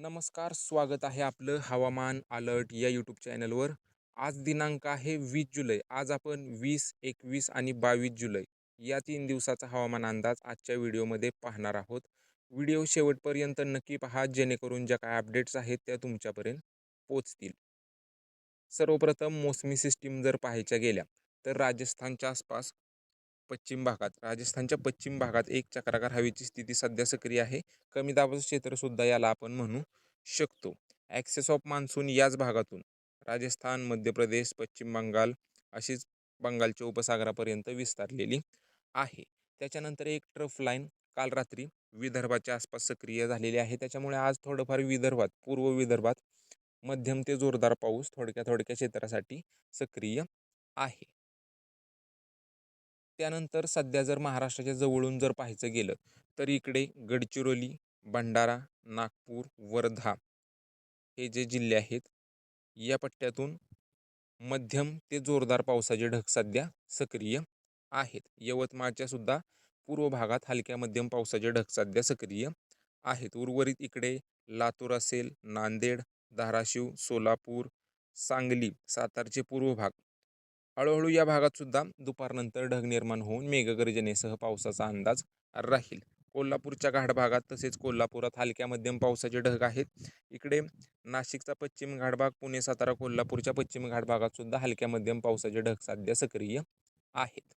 नमस्कार स्वागत आहे आपलं हवामान अलर्ट या यूट्यूब चॅनलवर. आज दिनांक आहे वीस जुलै. आज आपण वीस एकवीस आणि बावीस जुलै या तीन दिवसाचा हवामान अंदाज आजच्या व्हिडिओमध्ये पाहणार आहोत. व्हिडिओ शेवटपर्यंत नक्की पहा जेणेकरून ज्या काय अपडेट्स आहेत त्या तुमच्यापर्यंत पोचतील सर्वप्रथम मोसमी सिस्टीम जर पाहायच्या गेल्या तर राजस्थानच्या आसपास पश्चिम भागात. राजस्थानच्या पश्चिम भागात एक चक्राकार हवेची स्थिती सध्या सक्रिय आहे. कमी दाबाचं क्षेत्रसुद्धा याला आपण म्हणू शकतो. ॲक्सेस ऑफ मान्सून याच भागातून. राजस्थान मध्य प्रदेश पश्चिम बंगाल अशीच बंगालच्या उपसागरापर्यंत विस्तारलेली आहे. त्याच्यानंतर एक ट्रफ लाईन काल रात्री विदर्भाच्या आसपास सक्रिय झालेली आहे. त्याच्यामुळे आज थोडंफार विदर्भात पूर्व विदर्भात मध्यम ते जोरदार पाऊस थोडक्या थोडक्या क्षेत्रासाठी सक्रिय आहे. त्यानंतर सध्या जर महाराष्ट्राच्या जवळून जर पाहायचं गेलं तर इकडे गडचिरोली भंडारा नागपूर वर्धा हे जे जिल्हे आहेत या पट्ट्यातून मध्यम ते जोरदार पावसाचे ढग सध्या सक्रिय आहेत. यवतमाळच्या सुद्धा पूर्व भागात हलक्या मध्यम पावसाचे ढग सध्या सक्रिय आहेत. उर्वरित इकडे लातूर असेल नांदेड धाराशिव सोलापूर सांगली सातारचे पूर्व भाग हळूहळू या भागात सुद्धा दुपारनंतर ढग निर्माण होऊन मेघगर्जनेसह पावसाचा अंदाज राहील. कोल्हापूरच्या घाट भागात तसेच कोल्हापुरात हलक्या मध्यम पावसाचे ढग आहेत. इकडे नाशिकचा पश्चिम घाटभाग पुणे सातारा कोल्हापूरच्या पश्चिम घाट भागात सुद्धा हलक्या मध्यम पावसाचे ढग सध्या सक्रिय आहेत.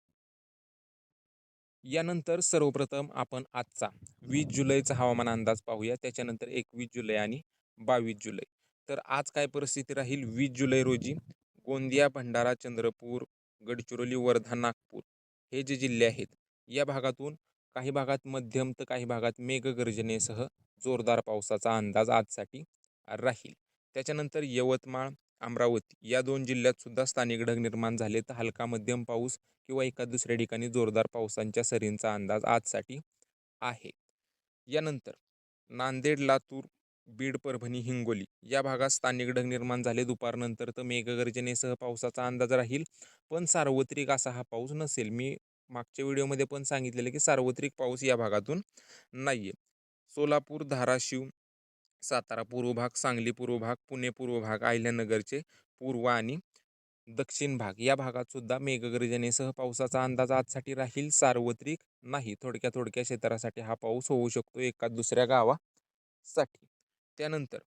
यानंतर सर्वप्रथम आपण आजचा वीस जुलैचा हवामान अंदाज पाहूया. त्याच्यानंतर एकवीस जुलै आणि बावीस जुलै. तर आज काय परिस्थिती राहील? वीस जुलै रोजी गोंदिया भंडारा चंद्रपूर गडचिरोली वर्धा नागपूर हे जे जिल्हे आहेत या भागातून काही भागात मध्यम तर काही भागात मेघगर्जनेसह जोरदार पावसाचा अंदाज आजसाठी राहील. त्याच्यानंतर यवतमाळ अमरावती या दोन जिल्ह्यात सुद्धा स्थानिक ढग निर्माण झाले तर हलका मध्यम पाऊस किंवा एका दुसऱ्या ठिकाणी जोरदार पावसांच्या सरींचा अंदाज आजसाठी आहे. यानंतर नांदेड लातूर बीड परभणी हिंगोली या भागात स्थानिक ढग निर्माण झाले. दुपारनंतर तर मेघगर्जनेसह पावसाचा अंदाज राहील पण सार्वत्रिक असा हा पाऊस नसेल. मी मागच्या व्हिडिओमध्ये पण सांगितलेलं की सार्वत्रिक पाऊस या भागातून नाही आहे सोलापूर धाराशिव सातारा पूर्व भाग सांगली पूर्व भाग पुणे पूर्व भाग अहिल्यानगरचे पूर्व आणि दक्षिण भाग या भागात सुद्धा मेघगर्जनेसह पावसाचा अंदाज आजसाठी राहील. सार्वत्रिक नाही. थोडक्या थोडक्या क्षेत्रासाठी हा पाऊस होऊ शकतो एका दुसऱ्या गावासाठी. त्यानंतर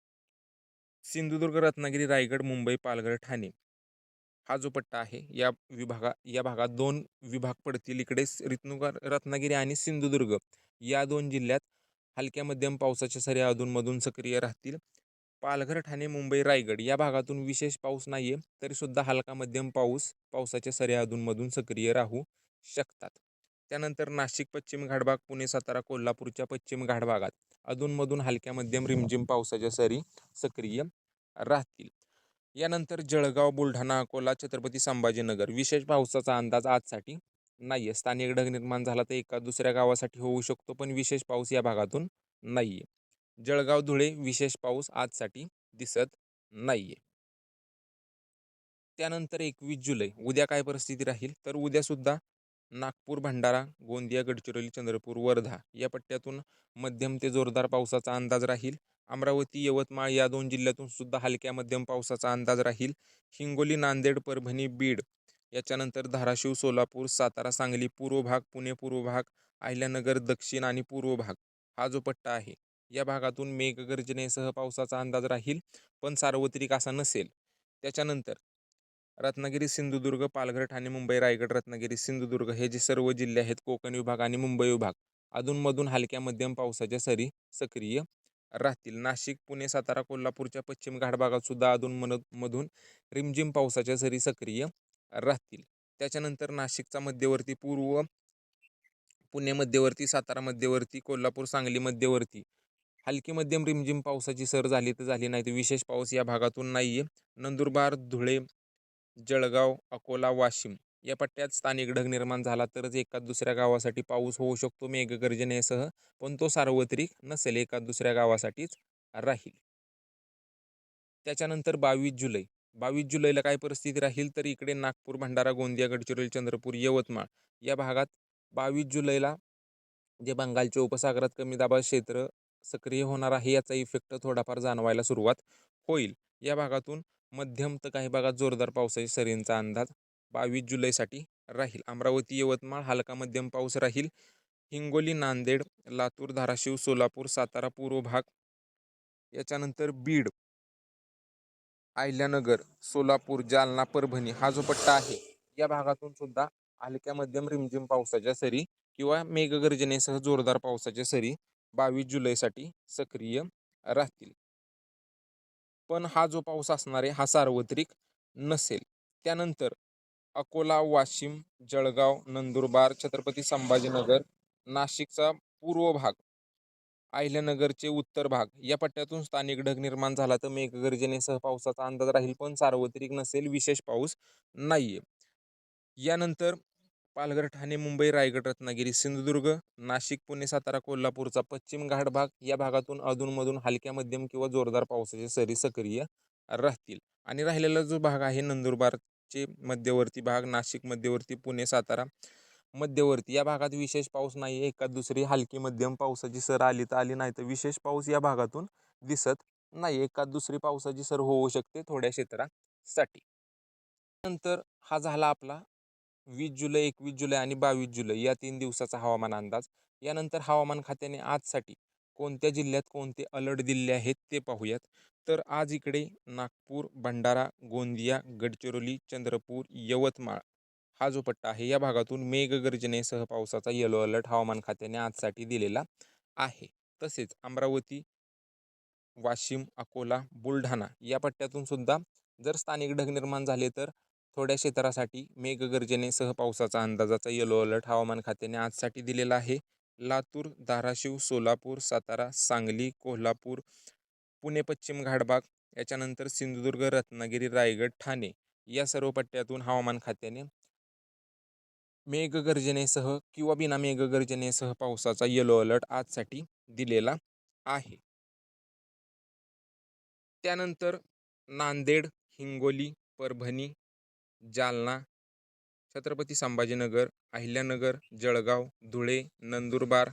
सिंधुदुर्ग रत्नागिरी रायगड मुंबई पालघर ठाणे हा जो पट्टा आहे या विभागा या भागात दोन विभाग पडतील. इकडे रित्नुगार रत्नागिरी आणि सिंधुदुर्ग या दोन जिल्ह्यात हलक्या मध्यम पावसाच्या सरी अधूनमधून सक्रिय राहतील. पालघर ठाणे मुंबई रायगड या भागातून विशेष पाऊस नाही आहे तरीसुद्धा हलका मध्यम पाऊस पावसाच्या सरी अधूनमधून सक्रिय राहू शकतात. त्यानंतर नाशिक पश्चिम घाटभाग पुणे सातारा कोल्हापूरच्या पश्चिम घाटभागात अधूनमधून हलक्या मध्यम रिमझिम पावसाच्या सरी सक्रिय राहतील. यानंतर जळगाव बुलढाणा अकोला छत्रपती संभाजीनगर विशेष पावसाचा अंदाज आजसाठी नाही आहे स्थानिक ढग निर्माण झाला तर एका दुसऱ्या गावासाठी होऊ शकतो पण विशेष पाऊस या भागातून नाही आहे जळगाव धुळे विशेष पाऊस आजसाठी दिसत नाही आहे त्यानंतर एकवीस जुलै उद्या काय परिस्थिती राहील? तर उद्यासुद्धा नागपूर भंडारा गोंदिया गडचिरोली चंद्रपूर वर्धा या पट्ट्यातून मध्यम ते जोरदार पावसाचा अंदाज राहील. अमरावती यवतमाळ या दोन जिल्ह्यातून सुद्धा हलक्या मध्यम पावसाचा अंदाज राहील. हिंगोली नांदेड परभणी बीड याच्यानंतर धाराशिव सोलापूर सातारा सांगली पूर्व भाग पुणे पूर्व भाग अहिल्यानगर दक्षिण आणि पूर्व भाग हा जो पट्टा आहे या भागातून मेघगर्जनेसह पावसाचा अंदाज राहील. पण सार्वत्रिक असा नसेल. त्याच्यानंतर रत्नागिरी सिंधुदुर्ग पालघर ठाणे मुंबई रायगड रत्नागिरी सिंधुदुर्ग हे जे सर्व जिल्हे आहेत कोकण विभाग आणि मुंबई विभाग अधूनमधून हलक्या मध्यम पावसाच्या सरी सक्रिय राहतील. नाशिक पुणे सातारा कोल्हापूरच्या पश्चिम घाटभागात सुद्धा अधून मधून रिमझिम पावसाच्या सरी सक्रिय राहतील. त्याच्यानंतर नाशिकचा मध्यवर्ती पूर्व पुणे मध्यवर्ती सातारा मध्यवर्ती कोल्हापूर सांगली मध्यवर्ती. हलकी मध्यम रिमझिम पावसाची सर झाली तर झाली नाही तर विशेष पाऊस या भागातून नाही आहे नंदुरबार धुळे जळगाव अकोला वाशिम या पट्ट्यात स्थानिक ढग निर्माण झाला तरच एका दुसऱ्या गावासाठी पाऊस होऊ शकतो मेघगर्जनेसह पण तो सार्वत्रिक नसेल एका दुसऱ्या गावासाठीच राहील. त्याच्यानंतर बावीस जुलै. बावीस जुलैला काय परिस्थिती राहील तर इकडे नागपूर भंडारा गोंदिया गडचिरोली चंद्रपूर यवतमाळ या भागात बावीस जुलैला जे बंगालच्या उपसागरात कमी दाबा क्षेत्र सक्रिय होणार आहे याचा इफेक्ट थोडाफार जाणवायला सुरुवात होईल. या भागातून मध्यम तर काही भागात जोरदार पावसाची सरींचा अंदाज. बावीस जुलैसाठी राहील. अमरावती यवतमाळ हलका मध्यम पाऊस राहील. हिंगोली नांदेड लातूर धाराशिव सोलापूर सातारा पूर्व भाग. याच्यानंतर बीड. अहिल्यानगर सोलापूर जालना परभणी हा जो पट्टा आहे या भागातून सुद्धा हलक्या मध्यम रिमझिम पावसाच्या सरी किंवा मेघगर्जनेसह जोरदार पावसाच्या सरी बावीस जुलैसाठी सक्रिय राहतील. पण हा जो पाऊस असणार आहे हा सार्वत्रिक नसेल. त्यानंतर अकोला वाशिम जळगाव नंदुरबार छत्रपती संभाजीनगर नाशिकचा पूर्व भाग अहिल्यानगरचे उत्तर भाग या पट्ट्यातून स्थानिक ढग निर्माण झाला तर मेघगर्जनेसह पावसाचा अंदाज राहील पण सार्वत्रिक नसेल विशेष पाऊस नाही आहे यानंतर पालघर ठाणे मुंबई रायगड रत्नागिरी सिंधुदुर्ग नाशिक पुणे सातारा कोल्हापूरचा पश्चिम घाट भाग या भागातून अधूनमधून हलक्या मध्यम किंवा जोरदार पावसाचे सरी सक्रिय राहतील. आणि राहिलेला जो भाग आहे नंदुरबारचे मध्यवर्ती भाग नाशिक मध्यवर्ती पुणे सातारा मध्यवर्ती या भागात विशेष पाऊस नाही आहे एका दुसरी हलकी मध्यम पावसाची सर आली तर आली नाही तर विशेष पाऊस या भागातून दिसत नाही एका दुसरी पावसाची सर होऊ शकते थोड्या क्षेत्रासाठी. नंतर हा झाला आपला वीस जुलै एकवीस जुलै आणि बावीस जुलै या तीन दिवसाचा हवामान अंदाज. यानंतर हवामान खात्याने आजसाठी कोणत्या जिल्ह्यात कोणते अलर्ट दिले आहेत ते पाहूयात. तर आज इकडे नागपूर भंडारा गोंदिया गडचिरोली चंद्रपूर यवतमाळ हा जो पट्टा आहे या भागातून मेघगर्जनेसह पावसाचा येलो अलर्ट हवामान खात्याने आजसाठी दिलेला आहे. तसेच अमरावती वाशिम अकोला बुलढाणा या पट्ट्यातून सुद्धा जर स्थानिक ढग निर्माण झाले तर थोड्या क्षेत्रासाठी मेघगर्जनेसह पावसाचा अंदाजाचा येलो अलर्ट हवामान खात्याने आजसाठी दिलेला आहे. लातूर धाराशिव सोलापूर सातारा सांगली कोल्हापूर पुणे पश्चिम घाटबाग याच्यानंतर सिंधुदुर्ग रत्नागिरी रायगड ठाणे या सर्व पट्ट्यातून हवामान खात्याने मेघगर्जनेसह किंवा बिना मेघगर्जनेसह पावसाचा येलो अलर्ट आजसाठी दिलेला आहे. त्यानंतर नांदेड हिंगोली परभणी जालना छत्रपती संभाजीनगर अहिल्यानगर जळगाव धुळे नंदुरबार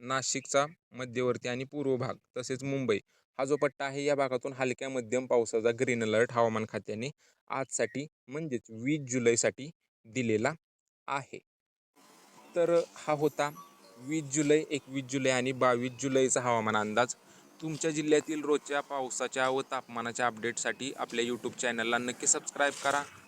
नाशिकचा मध्यवर्ती आणि पूर्व भाग तसेच मुंबई. हा जो पट्टा आहे या भागातून हलक्या मध्यम पावसाचा ग्रीन अलर्ट हवामान खात्याने आजसाठी म्हणजेच वीस जुलैसाठी दिलेला आहे. तर हा होता वीस जुलै एकवीस जुलै आणि बावीस जुलैचा हवामान अंदाज. तुमच्या जिल्ह्यातील रोजच्या पावसाच्या व तापमानाच्या अपडेटसाठी आपल्या यूट्यूब चॅनलला नक्की सबस्क्राईब करा.